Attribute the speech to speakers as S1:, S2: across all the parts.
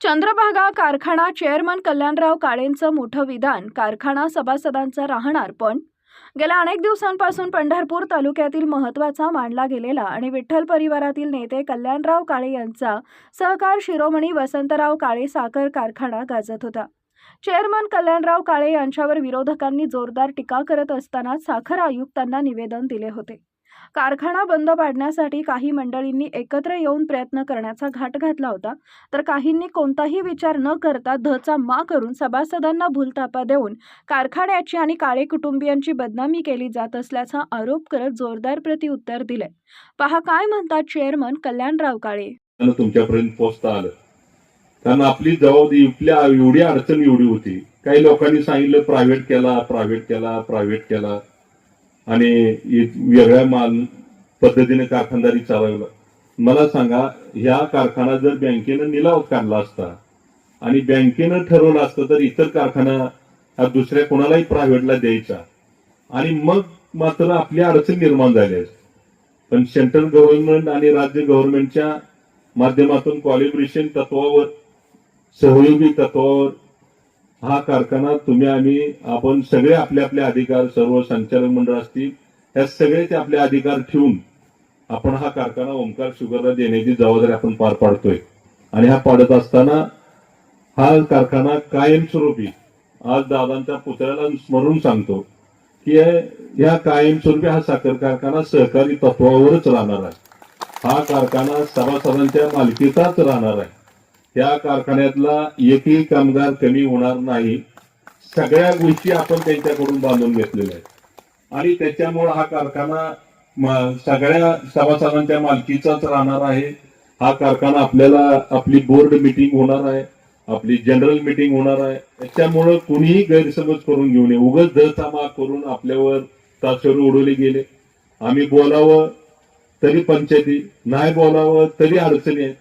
S1: चंद्रभागा कारखाना चेअरमन कल्याणराव काळेंचं मोठं विधान कारखाना सभासदांचा राहणार पण गेल्या अनेक दिवसांपासून पंढरपूर तालुक्यातील महत्त्वाचा मानला गेलेला आणि विठ्ठल परिवारातील नेते कल्याणराव काळे यांचा सहकार शिरोमणी वसंतराव काळे साखर कारखाना गाजत होता. चेअरमन कल्याणराव काळे यांच्यावर विरोधकांनी जोरदार टीका करत असताना साखर आयुक्तांना निवेदन दिले होते. कारखाना बंद पाडण्यासाठी काही मंडळींनी एकत्र येऊन प्रयत्न करण्याचा घाट घातला होता. तर काहींनी कोणताही विचार न करता धचा मा करून सभासदांना भूलतापा देऊन कारखान्याची आणि काळे कुटुंबियांची बदनामी केली जात असल्याचा आरोप करत जोरदार प्रतिउत्तर दिले. पहा काय म्हणतात चेअरमन कल्याणराव काळे
S2: तुमच्यापर्यंत पोहोचता आलं. कारण आपली जबाबदारी आपल्या एवढी अडचण एवढी होती. काही लोकांनी सांगितलं प्रायव्हेट केला प्रायव्हेट केला प्रायव्हेट केला. आणि वेगळ्या माल पद्धतीने कारखानदारी चालवलं. मला सांगा ह्या कारखाना जर बँकेनं निलाव काढला असता आणि बँकेनं ठरवलं असतं तर इतर कारखाना हा दुसऱ्या कोणालाही प्रायव्हेटला द्यायचा. आणि मग मात्र आपली अडचण निर्माण झाली आहे. पण सेंट्रल गव्हर्नमेंट आणि राज्य गव्हर्नमेंटच्या माध्यमातून कॉलिब्रेशन तत्वावर सहयोगी तत्वावर हा कारखाना तुम्ही आम्ही आपण सगळे आपले आपले अधिकार सर्व संचालक मंडळ असतील या सगळ्याचे आपले अधिकार ठेवून आपण हा कारखाना ओंकार शुगरला देण्याची जबाबदारी आपण पार पाडतोय. आणि हा पाडत असताना हा कारखाना कायमस्वरूपी आज दादांच्या पुतळ्याला स्मरून सांगतो की या कायमस्वरूपी हा साखर कारखाना सहकारी तत्वावरच राहणार आहे. हा कारखाना सभासदांच्या मालकीचाच राहणार आहे. त्या कारखान्यातला एकही कामगार कमी होणार नाही. सगळ्या गोष्टी आपण त्यांच्याकडून बांधून घेतलेल्या आहेत. आणि त्याच्यामुळे हा कारखाना सगळ्या सभासदांच्या मालकीचाच राहणार आहे. हा कारखाना आपल्याला आपली बोर्ड मिटिंग होणार आहे. आपली जनरल मिटिंग होणार आहे. त्याच्यामुळं कुणीही गैरसमज करून घेऊ नये. उगाच दळतामा करून आपल्यावर तासर उडवले गेले. आम्ही बोलावं तरी पंचायती. नाही बोलावं तरी अडचणी आहेत.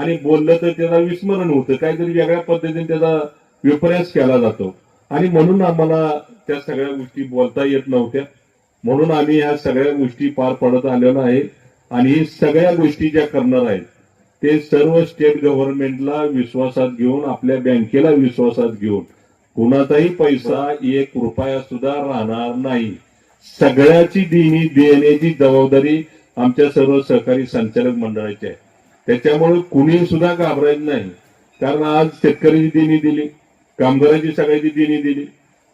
S2: आणि बोललं तर त्याला विस्मरण होतं. काहीतरी वेगळ्या पद्धतीने त्याचा विपर्यास केला जातो. आणि म्हणून आम्हाला त्या सगळ्या गोष्टी बोलता येत नव्हत्या. म्हणून आम्ही ह्या सगळ्या गोष्टी पार पडत आलेलो आहे. आणि ही सगळ्या गोष्टी ज्या करणार आहेत ते सर्व स्टेट गव्हर्नमेंटला विश्वासात घेऊन आपल्या बँकेला विश्वासात घेऊन कुणाचाही पैसा एक रुपया सुद्धा राहणार नाही. सगळ्याची देणी देण्याची जबाबदारी आमच्या सर्व सहकारी संचालक मंडळाची आहे. त्याच्यामुळे कुणी सुद्धा घाबरायचं नाही. कारण आज शेतकऱ्याची देणी दिली कामगारांची सगळ्याची देणी दिली.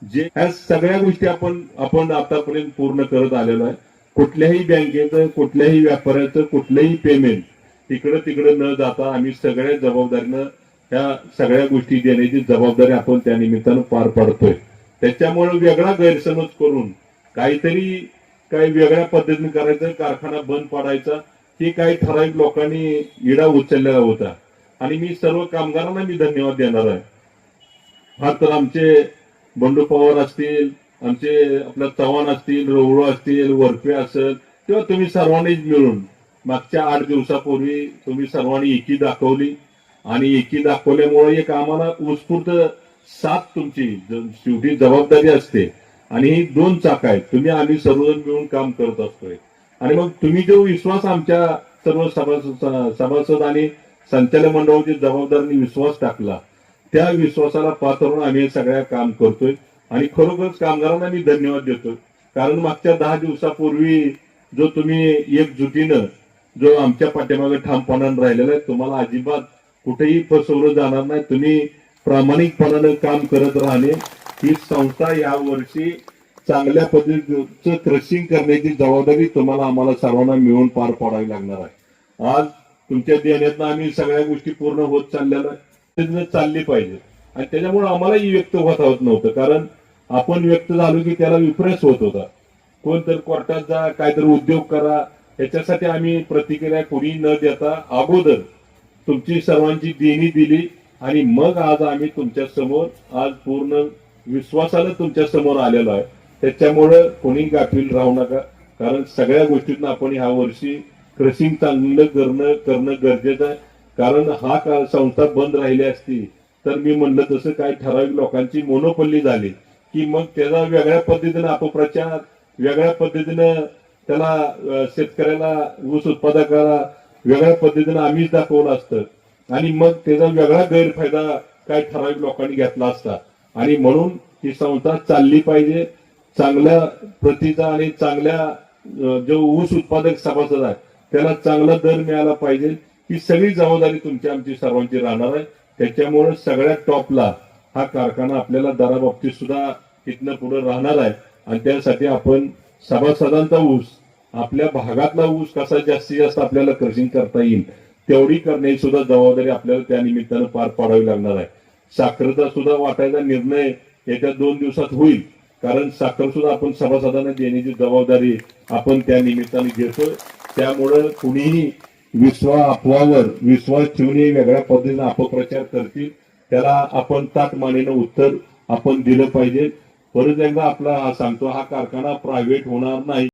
S2: जे ह्या सगळ्या गोष्टी आपण आपण आतापर्यंत पूर्ण करत आलेलो आहे. कुठल्याही बँकेचं कुठल्याही व्यापाऱ्याचं कुठलंही पेमेंट तिकडं तिकडं न जाता आम्ही सगळ्या जबाबदारीनं ह्या सगळ्या गोष्टी देण्याची जबाबदारी आपण त्या निमित्तानं पार पाडतोय. त्याच्यामुळे वेगळा गैरसमज करून काहीतरी काही वेगळ्या पद्धतीने करायचं कारखाना बंद पाडायचा हे काही ठराविक लोकांनी इडा उचललेला होता. आणि मी सर्व कामगारांना मी धन्यवाद देणार आहे. हा तर आमचे बंडू पवार असतील आमचे आपल्या चव्हाण असतील रोवळो असतील वरपे असेल किंवा तुम्ही सर्वांनीच मिळून मागच्या आठ दिवसापूर्वी तुम्ही सर्वांनी एकी दाखवली. आणि एकी दाखवल्यामुळे एक आम्हाला उत्स्फूर्त साथ तुमची शेवटी जबाबदारी असते. आणि ही दोन चाक आहेत. तुम्ही आम्ही सर्वजण मिळून काम करत असतोय. आणि मग तुम्ही जो विश्वास आमच्या सर्व सभासद सभासद आणि संचालक मंडळाची जबाबदारीने विश्वास टाकला त्या विश्वासाला पात्र आम्ही हे सगळ्या काम करतोय. आणि खरोखरच कामगारांना मी धन्यवाद देतोय. कारण मागच्या दहा दिवसापूर्वी जो तुम्ही एकजुटीनं जो आमच्या पाठीमागे ठामपणानं राहिलेला आहे तुम्हाला अजिबात कुठेही फसवलं जाणार नाही. तुम्ही प्रामाणिकपणानं काम करत राहणे. ही संस्था या वर्षी चांगल्या पद्धतीचं क्रशिंग करण्याची जबाबदारी तुम्हाला आम्हाला सर्वांना मिळून पार पाडावी लागणार आहे. आज तुमच्या देण्यातनं आम्ही सगळ्या गोष्टी पूर्ण होत चाललेल्या आहे. चालली पाहिजे आणि त्याच्यामुळे आम्हालाही व्यक्त होत होत नव्हतं. कारण आपण व्यक्त झालो की त्याला विपरीत होत होता. कोणतर कोर्टात जा काहीतरी उद्योग करा याच्यासाठी आम्ही प्रतिक्रिया कोणी न देता अगोदर तुमची सर्वांची देणी दिली आणि मग आज आम्ही तुमच्यासमोर आज पूर्ण विश्वासानं तुमच्यासमोर आलेलो आहे. त्याच्यामुळं कोणी गाफील राहू नका. कारण सगळ्या गोष्टीतनं आपण ह्या वर्षी क्रशिंग चांगलं करणं करणं गरजेचं आहे. कारण हा काळ संस्था बंद राहिली असती तर मी म्हणलं तसं काही ठराविक लोकांची मोनोपल्ली झाली की मग त्याचा वेगळ्या पद्धतीनं अपप्रचार वेगळ्या पद्धतीनं त्याला शेतकऱ्याला ऊस उत्पादकाला वेगळ्या पद्धतीनं आम्हीच दाखवलं असतं. आणि मग त्याचा वेगळा गैरफायदा काय ठराविक लोकांनी घेतला असता. आणि म्हणून ही संस्था चालली पाहिजे. चांगल्या प्रतीचा आणि चांगल्या जो ऊस उत्पादक सभासद आहे त्याला चांगला दर मिळाला पाहिजे. ही सगळी जबाबदारी तुमची आमची सर्वांची राहणार आहे. त्याच्यामुळे सगळ्यात टॉपला हा कारखाना आपल्याला दराबाबतीत सुद्धा इथनं पुढे राहणार आहे. आणि त्यासाठी आपण सभासदांचा ऊस आपल्या भागातला ऊस कसा जास्तीत जास्त आपल्याला क्रशिंग करता येईल तेवढी करण्याची सुद्धा जबाबदारी आपल्याला त्या निमित्तानं पार पाडावी लागणार आहे. साखरेचा सुद्धा वाटायचा निर्णय येत्या दोन दिवसात होईल. कारण साखर सुद्धा आपण सभासदांना देण्याची जबाबदारी आपण त्या निमित्ताने घेतो त्यामुळं कुणीही विश्वा अफवावर विश्वास ठेवून हे वेगळ्या पद्धतीने अपप्रचार करतील. त्याला आपण ताट मानेनं उत्तर आपण दिलं पाहिजे. परत एकदा आपला हा सांगतो हा कारखाना प्रायव्हेट होणार नाही.